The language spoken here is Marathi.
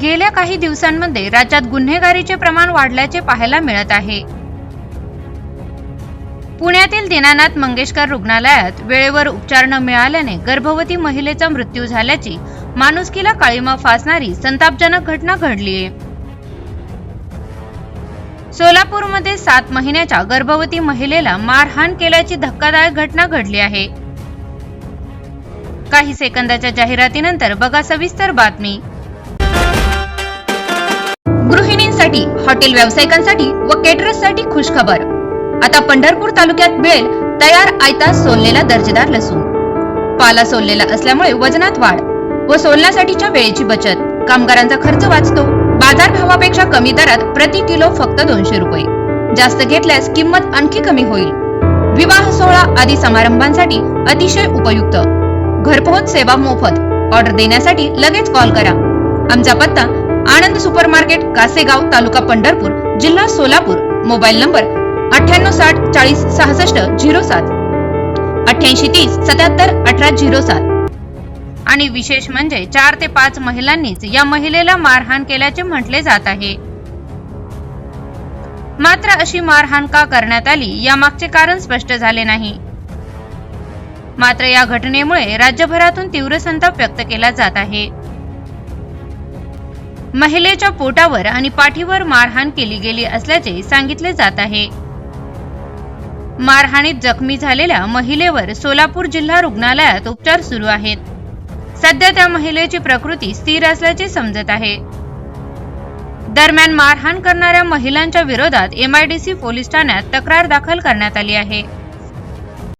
गेल्या काही दिवसांमध्ये राज्यात गुन्हेगारीचे प्रमाण वाढल्याचे पाहायला मिळत आहे. पुण्यातील दीनानाथ मंगेशकर रुग्णालयात वेळेवर उपचार न मिळाल्याने गर्भवती महिलेचा मृत्यू झाल्याची माणुसकीला काळीमा फासणारी संतापजनक घटना घडलीय सोलापूरमध्ये सात महिन्याच्या गर्भवती महिलेला मारहाण केल्याची धक्कादायक घटना घडली आहे. काही सेकंदाच्या जाहिरातीनंतर बघा सविस्तर बातमी. गृहिणींसाठी हॉटेल व्यावसायिकांसाठी व केटरर्ससाठी खुशखबर. आता पंढरपूर तालुक्यात मिळेल तयार आयता सोललेला दर्जेदार लसूण. पाला सोललेला असल्यामुळे वजनात वाढ व सोलण्यासाठीच्या वेळेची बचत. कामगारांचा खर्च वाचतो. बाजार भावापेक्षा कमी दरात प्रति किलो फक्त दोनशे रुपये. जास्त घेतल्यास किंमत आणखी कमी होईल. विवाह सोहळा आदी समारंभांसाठी अतिशय उपयुक्त. घरपोहोच सेवा मोफत. ऑर्डर देण्यासाठी लगेच कॉल करा. आमचा पत्ता आनंद सुपर मार्केट कासेगाव तालुका पंढरपूर जिल्हा सोलापूर. मोबाईल नंबर अठ्ठ्याण्णव साठ चाळीस सहासष्ट झिरो सात. अठ्ठ्याऐंशी तीस सत्याहत्तर अठरा झिरो सात. आणि विशेष म्हणजे चार ते पाच महिलांनीच या महिलेला मारहाण केल्याचे म्हटले जात आहे. मात्र अशी मारहाण का करण्यात आली यामागचे कारण स्पष्ट झाले नाही. मात्र या घटनेमुळे राज्यभरातून तीव्र संताप व्यक्त केला जात आहे. महिलेच्या पोटावर आणि पाठीवर मारहाण केली गेली असल्याचे सांगितले जात आहे. मारहाणीत जखमी झालेल्या महिलेवर सोलापूर जिल्हा रुग्णालयात उपचार सुरू आहेत. सध्या त्या महिलेची प्रकृती स्थिर असल्याचे समजत आहे. दरम्यान मारहाण करणाऱ्या महिलांच्या विरोधात एमआयडीसी पोलीस ठाण्यात तक्रार दाखल करण्यात आली आहे.